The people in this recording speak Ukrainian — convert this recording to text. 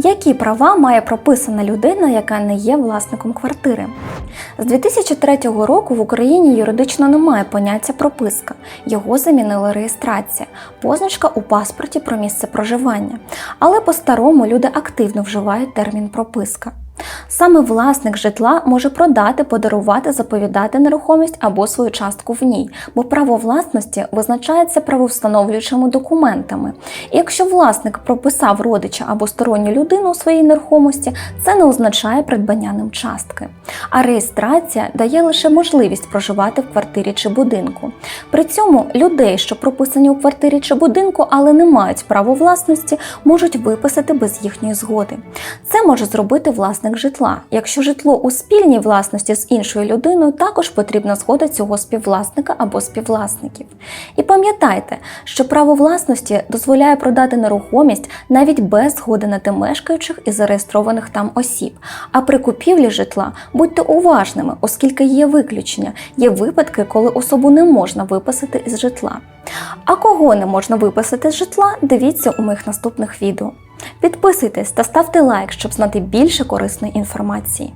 Які права має прописана людина, яка не є власником квартири? З 2003 року в Україні юридично немає поняття прописка. Його замінила реєстрація, позначка у паспорті про місце проживання. Але по-старому люди активно вживають термін прописка. Саме власник житла може продати, подарувати, заповідати нерухомість або свою частку в ній, бо право власності визначається правовстановлюючими документами. І якщо власник прописав родича або сторонню людину у своїй нерухомості, це не означає придбання ним частки. А реєстрація дає лише можливість проживати в квартирі чи будинку. При цьому людей, що прописані у квартирі чи будинку, але не мають право власності, можуть виписати без їхньої згоди. Це може зробити власник житла. Якщо житло у спільній власності з іншою людиною, також потрібна згода цього співвласника або співвласників. І пам'ятайте, що право власності дозволяє продати нерухомість навіть без згоди нетимешкаючих і зареєстрованих там осіб. А при купівлі житла будьте уважними, оскільки є виключення, є випадки, коли особу не можна виписати із житла. А кого не можна виписати з житла, дивіться у моїх наступних відео. Підписуйтесь та ставте лайк, щоб знати більше корисної інформації.